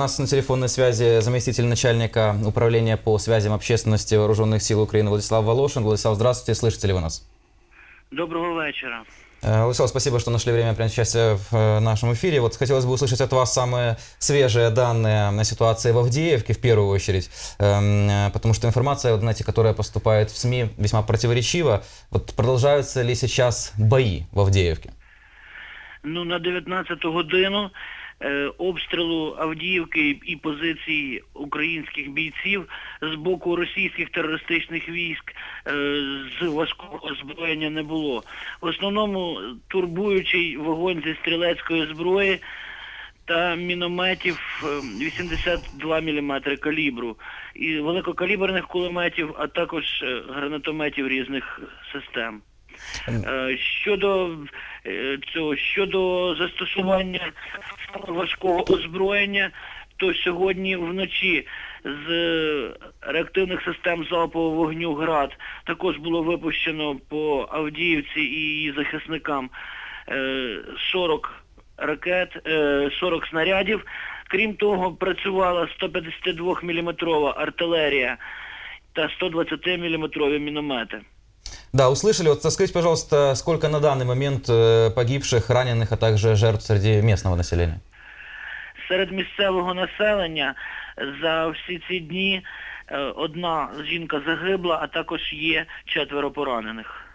нас на телефонной связи заместитель начальника управления по связям общественности Вооруженных сил Украины Владислав Волошин. Владислав, здравствуйте, слышите ли вы нас? Доброго вечора. Э, Владислав, спасибо, что нашли время принять участие в э, нашем эфире. Вот хотелось бы услышать от вас самые свежие данные на ситуации в Авдеевке в первую очередь, Эм, э, потому что информация, вот, знаете, которая поступает в СМИ, весьма противоречива. Вот продолжаются ли сейчас бои в Авдеевке? Ну, на 19 годину е, обстрілу Авдіївки і позицій українських бійців з боку російських терористичних військ е, з важкого озброєння не було. В основному турбуючий вогонь зі стрілецької зброї та мінометів е, 82 мм калібру і великокаліберних кулеметів, а також е, гранатометів різних систем. Е, Щодо е, цього, щодо застосування важкого озброєння, то сьогодні вночі з реактивних систем залпового вогню ГРАД також було випущено по Авдіївці і її захисникам е, 40 ракет, е, 40 снарядів. Крім того, працювала 152 мм артилерія та 120 мм міномети. Да, услышали. Вот скажите, пожалуйста, сколько на данный момент э, погибших, раненых, а также жертв среди местного населения? Серед місцевого населення за всі ці дні е, одна жінка загибла, а також є четверо поранених.